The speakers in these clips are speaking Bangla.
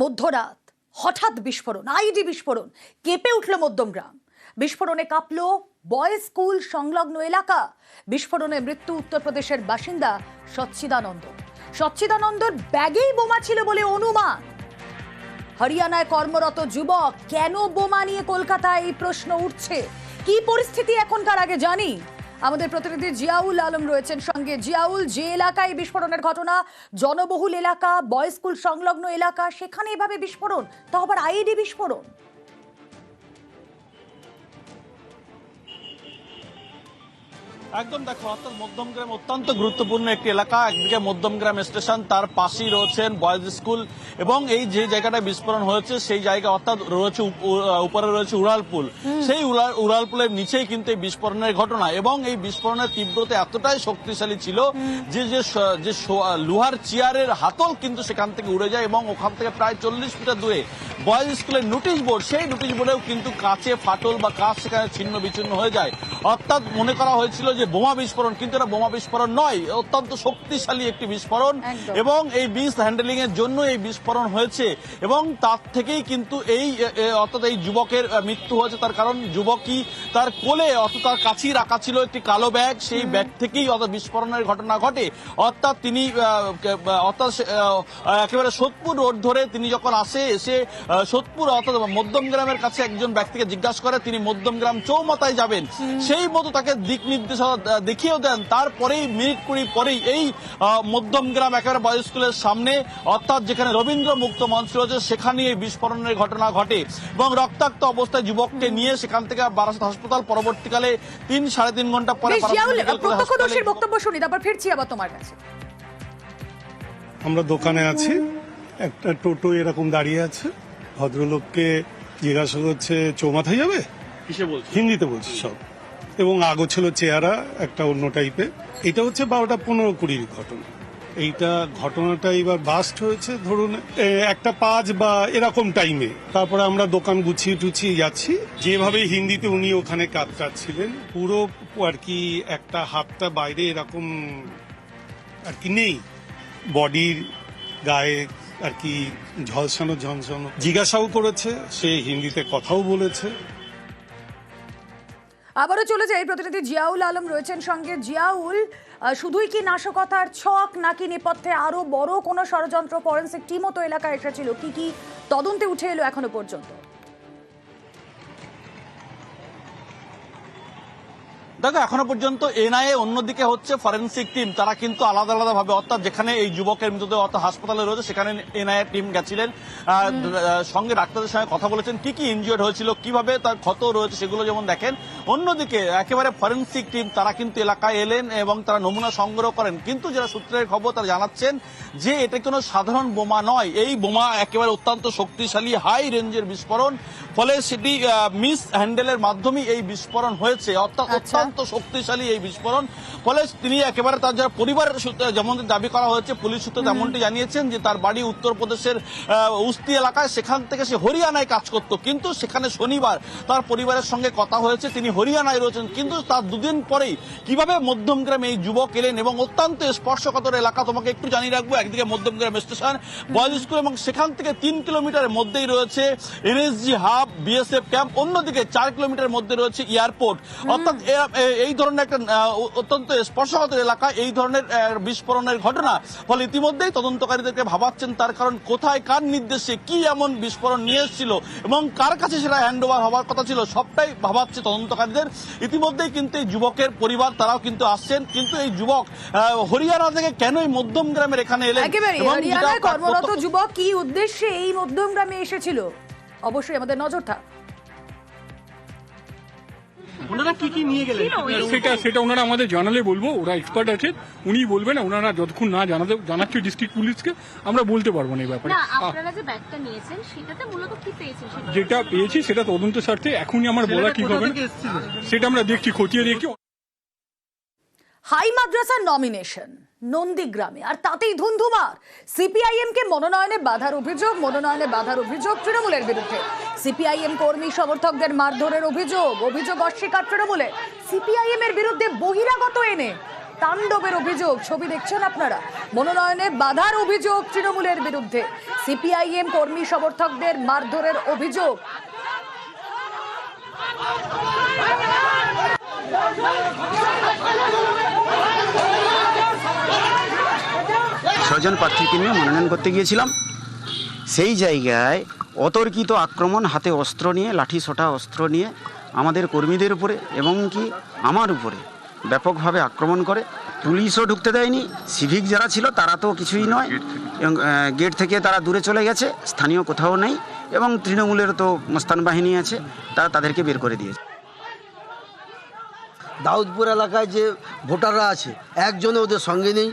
মধ্যরাত হঠাৎ বিস্ফোরণ, আইডি বিস্ফোরণ, কেঁপে উঠল মধ্যমগ্রাম বিস্ফোরণে কাঁপল বয়েজ স্কুল সংলগ্ন এলাকা। বিস্ফোরণে মৃত্যু উত্তরপ্রদেশের বাসিন্দা সচ্চিদানন্দ। সচ্চিদানন্দর ব্যাগেই বোমা ছিল বলে অনুমান। হরিয়ানায় কর্মরত যুবক কেন বোমা নিয়ে কলকাতায় এই প্রশ্ন উঠছে? কি পরিস্থিতি এখনকার আগে জানি? আমাদের প্রতিনিধি জিয়াউল আলম রয়েছেন সঙ্গে। জিয়াউল, যে এলাকায় বিস্ফোরণের ঘটনা, জনবহুল এলাকা বয়স্কুল স্কুল সংলগ্ন এলাকা, সেখানে এভাবে বিস্ফোরণ? তা আবার আইডি বিস্ফোরণ? একদম দেখো অর্থাৎ মধ্যমগ্রাম অত্যন্ত গুরুত্বপূর্ণ একটি এলাকা। একদিকে মধ্যমগ্রাম স্টেশন তার পাশেই রয়েছেন বয়েজ স্কুল এবং এই যে জায়গাটা বিস্ফোরণ হয়েছে সেই জায়গা অর্থাৎ রয়েছে উপরে রয়েছে উড়ালপুল সেই উড়াল- উড়ালপুলের নিচেই কিন্তু এই বিস্ফোরণের ঘটনা এবং এই বিস্ফোরণের তীব্রতা এতটাই শক্তিশালী ছিল যে যে লোহার চেয়ারের হাতল কিন্তু সেখান থেকে উড়ে যায় এবং ওখান থেকে প্রায় চল্লিশ মিটার দূরে বয়েজ স্কুলের নোটিশ বোর্ড সেই নোটিশ বোর্ডেও কিন্তু কাঁচে ফাটল বা কাঁচ সেখানে ছিন্ন বিচ্ছিন্ন হয়ে যায়। অর্থাৎ মনে করা হয়েছিল যে বোমা বিস্ফোরণ কিন্তু এটা বোমা বিস্ফোরণ নয় অত্যন্ত শক্তিশালী একটি বিস্ফোরণ এবং এই বিষ হ্যান্ডেলিং এর জন্য এই বিস্ফোরণ হয়েছে এবং তার থেকেই কিন্তু এই অর্থাৎ এই যুবকের মৃত্যু হয়েছে। তার কারণ যুবকই তার কোলে অর্থাৎ তার কাছেই রাখা ছিল একটি কালো ব্যাগ সেই ব্যাগ থেকেই অর্থাৎ বিস্ফোরণের ঘটনা ঘটে। অর্থাৎ তিনি অর্থাৎ একেবারে সোদপুর রোড ধরে তিনি যখন আসে এসে সোদপুর অর্থাৎ মধ্যমগ্রামের কাছে একজন ব্যক্তিকে জিজ্ঞাসা করে তিনি মধ্যমগ্রাম চৌমাথায় যাবেন। সেই মতো তাকে দিক নির্দেশনা দেখিয়েও দেন। তারপরেই মিনিট কুড়ি পরেই এই আহ, মধ্যমগ্রাম একেবারে বয়েজ স্কুলের সামনে অর্থাৎ যেখানে রবীন্দ্র মুক্ত মঞ্চ রয়েছে সেখানে এই বিস্ফোরণের ঘটনা ঘটে এবং রক্তাক্ত অবস্থায় যুবককে নিয়ে সেখান থেকে বারাসাত হাসপাতাল পরবর্তীকালে তিন সাড়ে তিন ঘণ্টা পরে প্রত্যক্ষদর্শীর বক্তব্য শুনি তারপর ফিরছি আবার তোমার কাছে। আমরা দোকানে আছি একটা টোটো এরকম দাঁড়িয়ে আছে। ভদ্রলোককে জিজ্ঞাসা করছে চৌমাথায় যাবে? কিসে বলছে? হিন্দিতে বলছে সব। এবং আগো ছিল চেহারা একটা অন্য টাইপের এটা হচ্ছে বারোটা পনেরো কুড়ির ঘটনা। এইটা ঘটনাটা এবার বাস্ট হয়েছে ধরুন একটা পাঁচ বা এরকম টাইমে তারপরে আমরা দোকান গুছিয়ে টুছিয়ে যাচ্ছি। যেভাবে হিন্দিতে উনি ওখানে কাজ ছিলেন পুরো আর কি একটা হাতটা বাইরে এরকম আর কি নেই। বডির গায়ে আর কি ঝলসানো ঝনসানো জিজ্ঞাসাও করেছে, সে হিন্দিতে কথাও বলেছে। আবারও চলে যাই, প্রতিনিধি জিয়াউল আলম রয়েছেন সঙ্গে। জিয়াউল শুধুই কি নাশকতার ছক নাকি নেপথ্যে আরও বড় কোনো ষড়যন্ত্র ফরেন্সিক টিমও তো এলাকায় এসেছিল? কি কি তদন্তে উঠে এলো এখনও পর্যন্ত? দেখো এখনও পর্যন্ত এনআইএ অন্যদিকে হচ্ছে ফরেন্সিক টিম তারা কিন্তু আলাদা আলাদা ভাবে অর্থাৎ যেখানে এই যুবকের মৃতদেহ অর্থাৎ হাসপাতালে রয়েছে সেখানে এনআইএ টিম গেছিলেন। সঙ্গে ডাক্তারদের সঙ্গে কথা বলেছেন কি কি ইনজিওর্ড হয়েছিল কীভাবে তার ক্ষত রয়েছে সেগুলো যেমন দেখেন। অন্যদিকে একেবারে ফরেন্সিক টিম তারা কিন্তু এলাকায় এলেন এবং তারা নমুনা সংগ্রহ করেন। কিন্তু যারা সূত্রের খবর তারা জানাচ্ছেন যে এটা কোনো সাধারণ বোমা নয়। এই বোমা একেবারে অত্যন্ত শক্তিশালী হাই রেঞ্জের বিস্ফোরণ। ফলে সেটি মিস হ্যান্ডেলের মাধ্যমে এই বিস্ফোরণ হয়েছে। অর্থাৎ আচ্ছা। অত্যন্ত শক্তিশালী এই বিস্ফোরণ। ফলে তিনি একেবারে তার যারা পরিবারের সূত্রে যেমন দাবি করা হয়েছে পুলিশ সূত্রে তেমনটি জানিয়েছেন যে তার বাড়ি উত্তরপ্রদেশের উস্তি এলাকায় সেখান থেকে সে হরিয়ানায় কাজ করত। কিন্তু সেখানে শনিবার তার পরিবারের সঙ্গে কথা হয়েছে তিনি হরিয়ানায় রয়েছেন। কিন্তু তার দুদিন পরেই কীভাবে মধ্যমগ্রামে এই যুবক এলেন এবং অত্যন্ত স্পর্শকাতর এলাকা তোমাকে একটু জানিয়ে রাখব একদিকে মধ্যমগ্রাম স্টেশন বয়েজ স্কুল এবং সেখান থেকে তিন কিলোমিটারের মধ্যেই রয়েছে এনএসজি হাব বিএসএফ ক্যাম্প অন্যদিকে চার কিলোমিটার মধ্যে রয়েছে এয়ারপোর্ট। অর্থাৎ এই ধরনের একটা অত্যন্ত স্পর্শকাতর এলাকা। এই ধরনের বিস্ফোরণের ঘটনা ফলে ইতিমধ্যেই তদন্তকারীদেরকে ভাবাচ্ছেন তার কারণ কোথায় কার নির্দেশে কি এমন বিস্ফোরণ নিয়ে এসেছিল এবং কার কাছে সেটা হ্যান্ড ওভার হওয়ার কথা ছিল সবটাই ভাবাচ্ছে তদন্তকারীদের। ইতিমধ্যেই কিন্তু এই যুবকের পরিবার তারাও কিন্তু আসছেন। কিন্তু এই যুবক হরিয়ানা থেকে কেন এই মধ্যম গ্রামের এখানে এলেন? হরিয়ানায় কর্মরত যুবক কি উদ্দেশ্যে এই মধ্যম গ্রামে এসেছিল? অবশ্যই আমাদের নজর থাক। ওনারা কি কি নিয়ে গেলেন? সেটা সেটা ওনারা আমাদের জানালে বলব ওরা এক্সপার্ট আছে উনি বলবেন ওনারা যতক্ষণ না জানাতে জানাচ্ছে ডিস্ট্রিক্ট পুলিশকে আমরা বলতে পারব না এই ব্যাপারে। আপনারা যে ব্যাগটা নিয়েছেন সেটাতে মূলত কি পেয়েছেন যেটা পেয়েছি সেটা তদন্ত স্বার্থে এখনই আমার বলা ঠিক হবে সেটা আমরা দেখছি খতিয়ে দেখছি। হাই মাদ্রাসার নমিনেশন নন্দীগ্রামে। আর তাতেই ধুন্ধুমার। সিপিআইএম কে মনোনয়নে বাধার অভিযোগ, মনোনয়নে বাধার অভিযোগ তৃণমূলের বিরুদ্ধে। সিপিআইএম কর্মী সমর্থকদের মারধরের অভিযোগ অভিযোগ অস্বীকার তৃণমূলের সিপিআইএম এর বিরুদ্ধে বহিরাগত এনে তাণ্ডবের অভিযোগ, ছবি দেখছেন আপনারা। মনোনয়নে বাধার অভিযোগ তৃণমূলের বিরুদ্ধে। সিপিআইএম কর্মী সমর্থকদের মারধরের অভিযোগ। ছজন প্রার্থীকে নিয়ে মনোনয়ন করতে গিয়েছিলাম। সেই জায়গায় অতর্কিত আক্রমণ, হাতে অস্ত্র নিয়ে, লাঠি সোটা অস্ত্র নিয়ে আমাদের কর্মীদের উপরে এবং কি আমার উপরে ব্যাপকভাবে আক্রমণ করে। পুলিশও ঢুকতে দেয়নি, সিভিক যারা ছিল তারা তো কিছুই নয়। এবং গেট থেকে তারা দূরে চলে গেছে, স্থানীয় কোথাও নেই এবং তৃণমূলের তো মস্তান বাহিনী আছে তারা তাদেরকে বের করে দিয়েছে। দাউদপুর এলাকায় যে ভোটাররা আছে, একজনও ওদের সঙ্গে নেই।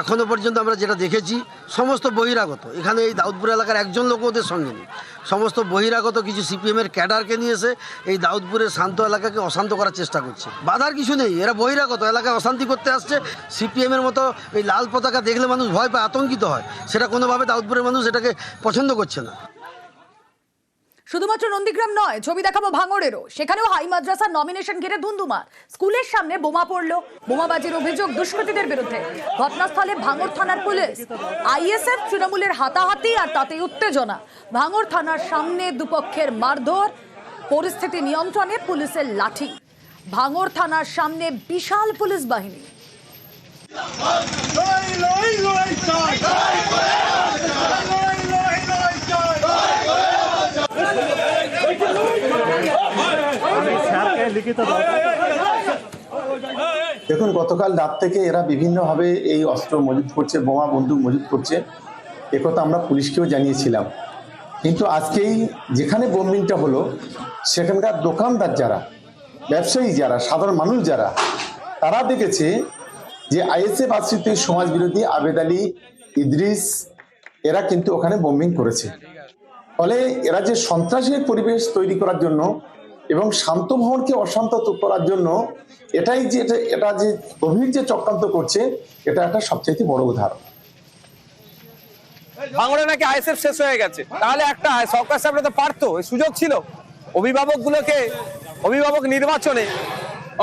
এখনও পর্যন্ত আমরা যেটা দেখেছি, সমস্ত বহিরাগত, এখানে এই দাউদপুর এলাকার একজন লোক ওদের সঙ্গে নেই। সমস্ত বহিরাগত কিছু সিপিএমের ক্যাডারকে নিয়ে এসে এই দাউদপুরের শান্ত এলাকাকে অশান্ত করার চেষ্টা করছে। বাধার কিছু নেই, এরা বহিরাগত, এলাকায় অশান্তি করতে আসছে, সিপিএমের মতো এই লাল পতাকা দেখলে মানুষ ভয় পায়, আতঙ্কিত হয়। সেটা কোনোভাবে দাউদপুরের মানুষ এটাকে পছন্দ করছে না। শুধুমাত্র নন্দীগ্রাম নয় ছবি দেখাবো ভাঙড়েরও সেখানেও হাই মাদ্রাসার নমিনেশন ঘিরে ধুন্ধুমার স্কুলের সামনে বোমা পড়ল বোমাবাজির অভিযোগ দুষ্কৃতীদের বিরুদ্ধে ঘটনাস্থলে ভাঙড় থানার পুলিশ আইএসএফ তৃণমূলের হাতাহাতি আর তাতে উত্তেজনা ভাঙড় থানার সামনে দুপক্ষের মারধর পরিস্থিতি নিয়ন্ত্রণে পুলিশের লাঠি ভাঙড় থানার সামনে বিশাল পুলিশ বাহিনী দেখুন গতকাল রাত থেকে এরা বিভিন্নভাবে এই অস্ত্র মজুত করছে বোমা বন্দুক মজুত করছে। একথা আমরা পুলিশকেও জানিয়েছিলাম। কিন্তু আজকেই যেখানে বোম্বিংটা হলো সেখানকার দোকানদার যারা ব্যবসায়ী যারা সাধারণ মানুষ যারা তারা দেখেছে যে আইএসএফ আশ্রিত সমাজ বিরোধী আবেদ আলী ইদ্রিস এরা কিন্তু ওখানে বোম্বিং করেছে। ফলে এরা যে সন্ত্রাসের পরিবেশ তৈরি করার জন্য এবং শান্ত ভবনকে অশান্ত করার জন্য এটাই যে এটা এটা যে গভীর যে চক্রান্ত করছে, এটা একটা সবচাইতে বড় উদাহরণ। ভাঙড়ে নাকি আইএসএফ শেষ হয়ে গেছে। তাহলে একটা সরকার সাহেবরা তো পারতো সুযোগ ছিল। অভিভাবকগুলোকে, অভিভাবক নির্বাচনে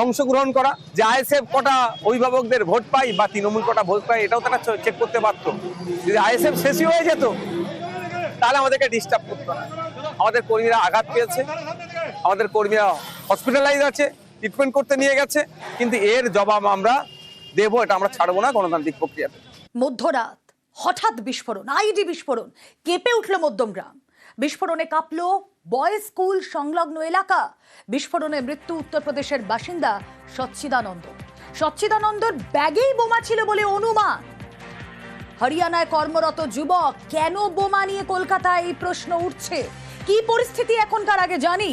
অংশগ্রহণ করা, যে আইএসএফ কটা অভিভাবকদের ভোট পাই বা তৃণমূল কটা ভোট পাই এটাও তারা চেক করতে পারতো। যদি আইএসএফ শেষই হয়ে যেত, তাহলে আমাদেরকে ডিস্টার্ব করতো না। আমাদের কর্মীরা আঘাত পেয়েছে। আমাদের কর্মীরা হসপিটালাইজ আছে ট্রিটমেন্ট করতে নিয়ে গেছে, কিন্তু এর জবাব আমরা দেবো, এটা আমরা ছাড়বো না গণতান্ত্রিক প্রক্রিয়াতে। মধ্যরাত, হঠাৎ বিস্ফোরণ, আইডি বিস্ফোরণ, কেঁপে উঠল মধ্যমগ্রাম বিস্ফোরণে কাঁপল বয়েজ স্কুল সংলগ্ন এলাকা। বিস্ফোরণে মৃত্যু উত্তরপ্রদেশের বাসিন্দা সচ্চিদানন্দ। সচ্চিদানন্দর ব্যাগেই বোমা ছিল বলে অনুমান। হরিয়ানায় কর্মরত যুবক, কেন বোমা নিয়ে কলকাতায় এই প্রশ্ন উঠছে? কি পরিস্থিতি এখনকার আগে জানি?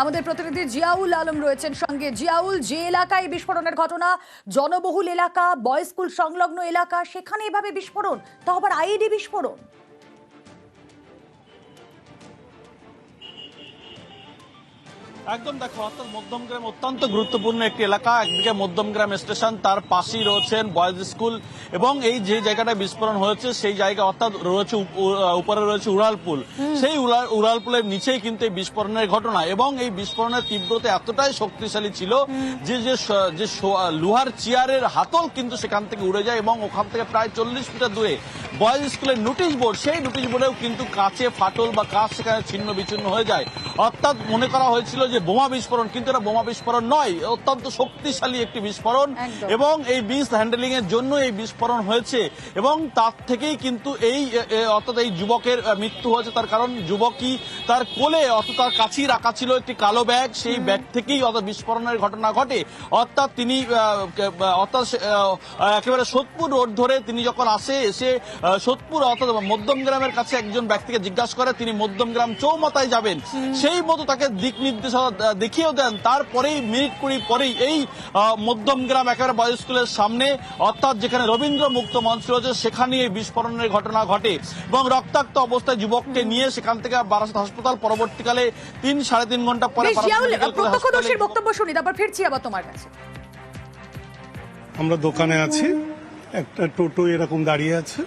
আমাদের প্রতিনিধি জিয়াউল আলম রয়েছেন সঙ্গে। জিয়াউল, যে এলাকায় বিস্ফোরণের ঘটনা, জনবহুল এলাকা, বয় স্কুল সংলগ্ন এলাকা, সেখানে এভাবে বিস্ফোরণ? তা আবার আইডি বিস্ফোরণ? একদম দেখো অর্থাৎ মধ্যমগ্রাম অত্যন্ত গুরুত্বপূর্ণ একটি এলাকা। একদিকে মধ্যমগ্রাম স্টেশন তার পাশেই রয়েছেন বয়েজ স্কুল এবং এই যে জায়গাটা বিস্ফোরণ হয়েছে সেই জায়গা অর্থাৎ রয়েছে উপ- উপরে রয়েছে উড়ালপুল। সেই উড়ালপুলের নিচেই কিন্তু এই বিস্ফোরণের ঘটনা এবং এই বিস্ফোরণের তীব্রতা এতটাই শক্তিশালী ছিল যে যে যে লোহার চেয়ারের হাতল কিন্তু সেখান থেকে উড়ে যায় এবং ওখান থেকে প্রায় চল্লিশ মিটার দূরে বয়েজ স্কুলের নোটিশ বোর্ড সেই নোটিশ বোর্ডেও কিন্তু কাঁচে ফাটল বা কাঁচ সেখানে ছিন্ন বিচ্ছিন্ন হয়ে যায়। অর্থাৎ মনে করা হয়েছিল যে বোমা বিস্ফোরণ কিন্তু এটা বোমা বিস্ফোরণ নয় অত্যন্ত শক্তিশালী একটি বিস্ফোরণ এবং এই বিষ হ্যান্ডেলিং এর জন্য এই বিস্ফোরণ হয়েছে এবং তার থেকেই কিন্তু এই অর্থাৎ এই যুবকের মৃত্যু হয়েছে। তার কারণ যুবকই তার কোলে অর্থাৎ তার কাছেই রাখা ছিল একটি কালো ব্যাগ। সেই ব্যাগ থেকেই অর্থাৎ বিস্ফোরণের ঘটনা ঘটে। অর্থাৎ তিনি অর্থাৎ একেবারে সোদপুর রোড ধরে তিনি যখন আসে এসে সোদপুর অর্থাৎ মধ্যমগ্রামের কাছে একজন ব্যক্তিকে জিজ্ঞাসা করে তিনি মধ্যমগ্রাম চৌমাথায় যাবেন। সেই মতো তাকে দিক নির্দেশনা দেখিয়েও দেন তারপরেই মিনিট কুড়ি পরেই এই মধ্যমগ্রাম একেবারে বয়েজ স্কুলের সামনে অর্থাৎ যেখানে রবীন্দ্র মুক্ত মঞ্চ রয়েছে সেখানে এই বিস্ফোরণের ঘটনা ঘটে এবং রক্তাক্ত অবস্থায় যুবককে নিয়ে সেখান থেকে বারাসাত হাসপাতাল পরবর্তীকালে তিন সাড়ে তিন ঘণ্টা পরে প্রত্যক্ষদর্শীর বক্তব্য শুনি তারপর ফিরছি আবার তোমার কাছে। আমরা দোকানে আছি একটা টোটো এরকম দাঁড়িয়ে আছে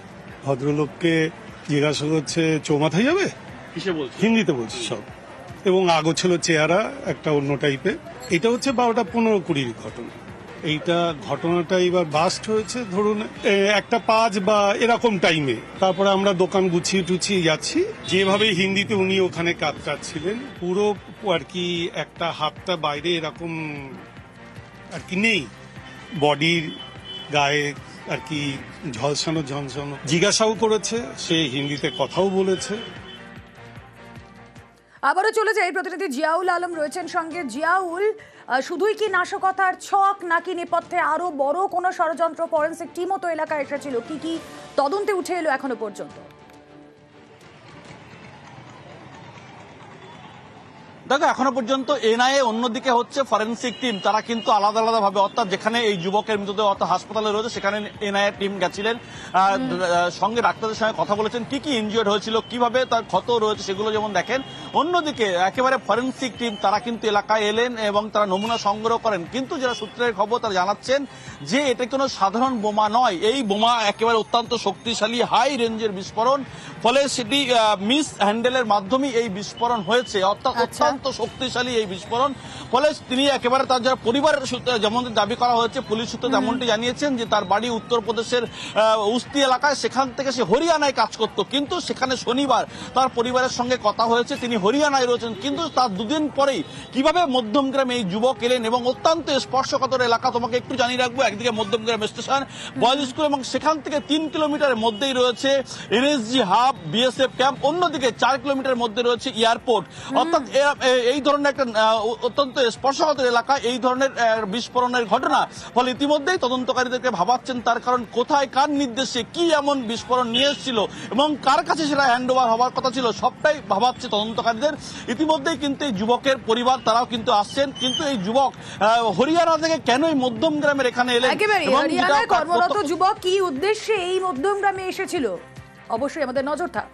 ভদ্রলোককে জিজ্ঞাসা করছে চৌমাথায় যাবে? হিন্দিতে বলছি সব। এবং আগো ছিল চেহারা একটা অন্য টাইপের এটা হচ্ছে বারোটা পনেরো কুড়ির ঘটনা। এইটা ঘটনাটা এবার বাস্ট হয়েছে, ধরুন একটা পাঁচ বা এরকম টাইমে তারপরে আমরা দোকান গুছিয়ে টুছিয়ে যাচ্ছি। যেভাবে হিন্দিতে উনি ওখানে কাজ ছিলেন পুরো আর কি একটা হাতটা বাইরে এরকম আর কি নেই। বডির গায়ে আর কি ঝলসানো ঝনঝনো। জিজ্ঞাসাও করেছে, সে হিন্দিতে কথাও বলেছে। আবারও চলে যাই। প্রতিনিধি জিয়াউল আলম রয়েছেন সঙ্গে। জিয়াউল শুধুই কি নাশকতার ছক নাকি নেপথ্যে আরও বড় কোনো ষড়যন্ত্র? ফরেন্সিক টিমও তো এলাকায় এসেছিল। কি কি তদন্তে উঠে এলো এখনও পর্যন্ত? দেখো এখনও পর্যন্ত এনআইএ অন্যদিকে হচ্ছে ফরেন্সিক টিম। তারা কিন্তু আলাদা আলাদা ভাবে অর্থাৎ যেখানে এই যুবকের মৃতদেহ অর্থাৎ হাসপাতালে রয়েছে সেখানে এনআইএ টিম গেছিলেন। সঙ্গে ডাক্তারদের সঙ্গে কথা বলেছেন কি কি ইনজিওর্ড হয়েছিল কীভাবে তার ক্ষত রয়েছে সেগুলো যেমন দেখেন। অন্যদিকে একেবারে ফরেন্সিক টিম তারা কিন্তু এলাকায় এলেন এবং তারা নমুনা সংগ্রহ করেন। কিন্তু যারা সূত্রের খবর তারা জানাচ্ছেন যে এটা কোনো সাধারণ বোমা নয়। এই বোমা একেবারে অত্যন্ত শক্তিশালী হাই রেঞ্জের বিস্ফোরণ। ফলে সেটি মিস হ্যান্ডেলের মাধ্যমে এই বিস্ফোরণ হয়েছে। অর্থাৎ আচ্ছা। অত্যন্ত শক্তিশালী এই বিস্ফোরণ। ফলে তিনি একেবারে তার যারা পরিবারের সূত্রে যেমন দাবি করা হয়েছে পুলিশ সূত্রে তেমনটি জানিয়েছেন যে তার বাড়ি উত্তরপ্রদেশের উস্তি এলাকায় সেখান থেকে সে হরিয়ানায় কাজ করত। কিন্তু সেখানে শনিবার তার পরিবারের সঙ্গে কথা হয়েছে তিনি হরিয়ানায় রয়েছেন। কিন্তু তার দুদিন পরেই কীভাবে মধ্যমগ্রামে এই যুবক এলেন এবং অত্যন্ত স্পর্শকাতর এলাকা তোমাকে একটু জানিয়ে রাখব একদিকে মধ্যমগ্রাম স্টেশন বয়েজ স্কুল এবং সেখান থেকে তিন কিলোমিটারের মধ্যেই রয়েছে এনএসজি হাব বিএসএফ ক্যাম্প অন্যদিকে চার কিলোমিটার মধ্যে রয়েছে এয়ারপোর্ট। অর্থাৎ এই ধরনের একটা অত্যন্ত স্পর্শকাতর এলাকা এই ধরনের বিস্ফোরণের ঘটনা। ফলে ইতিমধ্যেই তদন্তকারীদেরকে ভাবাচ্ছেন তার কারণ কোথায় কার নির্দেশে কি এমন বিস্ফোরণ নিয়ে এসেছিল এবং কার কাছে সেটা হ্যান্ড ওভার হওয়ার কথা ছিল সবটাই ভাবাচ্ছে তদন্তকারীদের। ইতিমধ্যেই কিন্তু এই যুবকের পরিবার তারাও কিন্তু আসছেন। কিন্তু এই যুবক হরিয়ানা থেকে কেন এই মধ্যম গ্রামের এখানে এলেন? কর্মরত যুবক কি উদ্দেশ্যে এই মধ্যম গ্রামে এসেছিল? অবশ্যই আমাদের নজর থাক।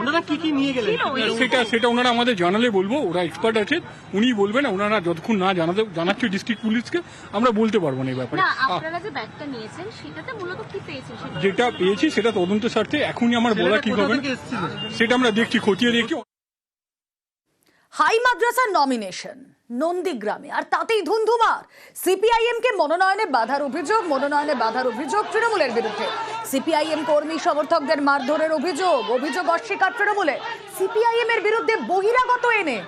ওনারা কি কি নিয়ে গেলেন? সেটা সেটা ওনারা আমাদের জানালে বলব ওরা এক্সপার্ট আছে উনি বলবেন ওনারা যতক্ষণ না জানাতে জানাচ্ছে ডিস্ট্রিক্ট পুলিশকে আমরা বলতে পারব না এই ব্যাপারে। আপনারা যে ব্যাগটা নিয়েছেন সেটাতে মূলত কি পেয়েছেন যেটা পেয়েছি সেটা তদন্ত স্বার্থে এখনই আমার বলা ঠিক হবে? সেটা আমরা দেখছি খতিয়ে দেখছি। হাই মাদ্রাসার নমিনেশন নন্দীগ্রামে। আর তাতেই ধুন্ধুমার। সিপিআইএম কে মনোনয়নে বাধার অভিযোগ, মনোনয়নে বাধার অভিযোগ তৃণমূলের বিরুদ্ধে। সিপিআইএম কর্মী সমর্থকদের মারধরের অভিযোগ অভিযোগ অস্বীকার তৃণমূলে সিপিআইএম এর বিরুদ্ধে বহিরাগত এনে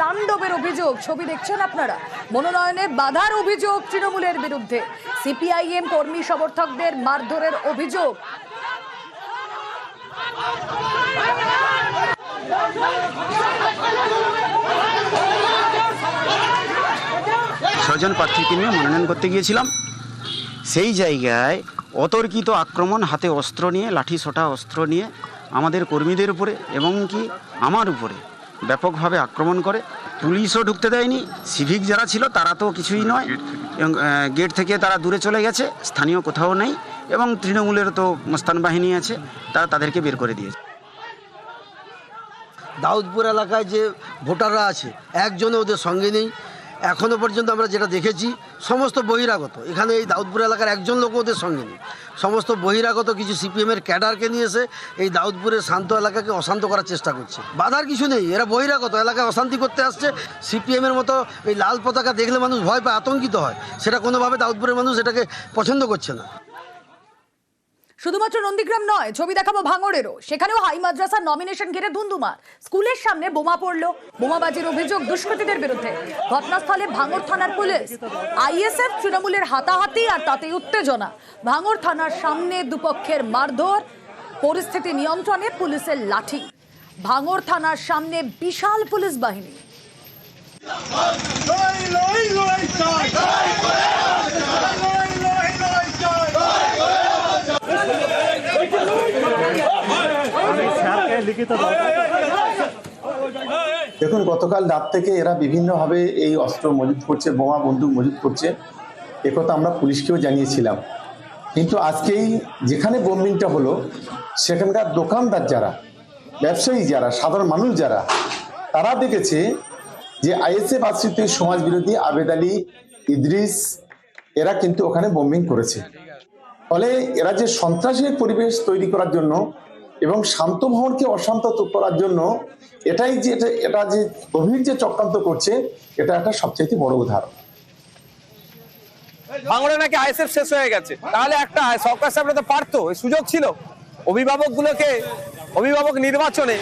তাণ্ডবের অভিযোগ, ছবি দেখছেন আপনারা। মনোনয়নে বাধার অভিযোগ তৃণমূলের বিরুদ্ধে। সিপিআইএম কর্মী সমর্থকদের মারধরের অভিযোগ। ছজন প্রার্থীকে নিয়ে মনোনয়ন করতে গিয়েছিলাম। সেই জায়গায় অতর্কিত আক্রমণ, হাতে অস্ত্র নিয়ে, লাঠি সোটা অস্ত্র নিয়ে আমাদের কর্মীদের উপরে এবং কি আমার উপরে ব্যাপকভাবে আক্রমণ করে। পুলিশও ঢুকতে দেয়নি, সিভিক যারা ছিল তারা তো কিছুই নয়। এবং গেট থেকে তারা দূরে চলে গেছে, স্থানীয় কোথাও নেই এবং তৃণমূলের তো মস্তান বাহিনী আছে, তারা তাদেরকে বের করে দিয়েছে। দাউদপুর এলাকায় যে ভোটাররা আছে, একজনও ওদের সঙ্গে নেই। এখনও পর্যন্ত আমরা যেটা দেখেছি, সমস্ত বহিরাগত, এখানে এই দাউদপুর এলাকার একজন লোক ওদের সঙ্গে নেই। সমস্ত বহিরাগত কিছু সিপিএমের ক্যাডারকে নিয়ে এসে এই দাউদপুরের শান্ত এলাকাকে অশান্ত করার চেষ্টা করছে। বাধার কিছু নেই, এরা বহিরাগত, এলাকায় অশান্তি করতে আসছে, সিপিএমের মতো এই লাল পতাকা দেখলে মানুষ ভয় পায়, আতঙ্কিত হয়। সেটা কোনোভাবে দাউদপুরের মানুষ এটাকে পছন্দ করছে না। শুধুমাত্র নন্দীগ্রাম নয় ছবি দেখাবো ভাঙড়েরও সেখানেও হাই মাদ্রাসার নমিনেশন ঘিরে ধুন্ধুমার স্কুলের সামনে বোমা পড়ল বোমাবাজির অভিযোগ দুষ্কৃতীদের বিরুদ্ধে ঘটনাস্থলে ভাঙড় থানার পুলিশ আইএসএফ তৃণমূলের হাতাহাতি আর তাতেই উত্তেজনা ভাঙড় থানার সামনে দুপক্ষের মারধর পরিস্থিতি নিয়ন্ত্রণে পুলিশের লাঠি ভাঙড় থানার সামনে বিশাল পুলিশ বাহিনী দেখুন, গতকাল রাত থেকে এরা বিভিন্নভাবে এই অস্ত্র মজুত করছে, বোমা, বন্দুক মজুত করছে। একথা আমরা পুলিশকেও জানিয়েছিলাম। কিন্তু আজকেই যেখানে বোম্বিংটা হলো, সেখানকার দোকানদার যারা, ব্যবসায়ী যারা, সাধারণ মানুষ যারা, তারা দেখেছে যে আইএসএফ আশ্রিত সমাজ বিরোধী আবেদ আলী, ইদ্রিস, এরা কিন্তু ওখানে বোম্বিং করেছে। ফলে এরা যে সন্ত্রাসের পরিবেশ তৈরি করার জন্য এবং শান্ত ভবনকে অশান্ত করার জন্য এটাই যে এটা- এটা যে গভীর যে চক্রান্ত করছে, এটা একটা সবচেয়ে বড় উদাহরণ। ভাঙড়ে নাকি আইএসএফ শেষ হয়ে গেছে। তাহলে একটা সরকার সাহেবরা তো পারতো সুযোগ ছিল। অভিভাবকগুলোকে, অভিভাবক নির্বাচনে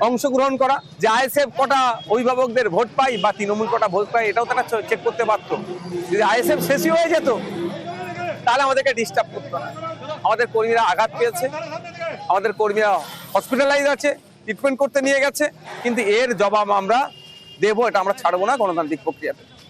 অংশগ্রহণ করা, যে আইএসএফ কটা অভিভাবকদের ভোট পাই বা তৃণমূল কটা ভোট পাই এটাও তারা চেক করতে পারতো। যদি আইএসএফ শেষই হয়ে যেত, তাহলে আমাদেরকে ডিস্টার্ব করতো না। আমাদের কর্মীরা আঘাত পেয়েছে। আমাদের কর্মীরা হসপিটালাইজ আছে ট্রিটমেন্ট করতে নিয়ে গেছে, কিন্তু এর জবাব আমরা দেবো, এটা আমরা ছাড়বো না গণতান্ত্রিক প্রক্রিয়াতে।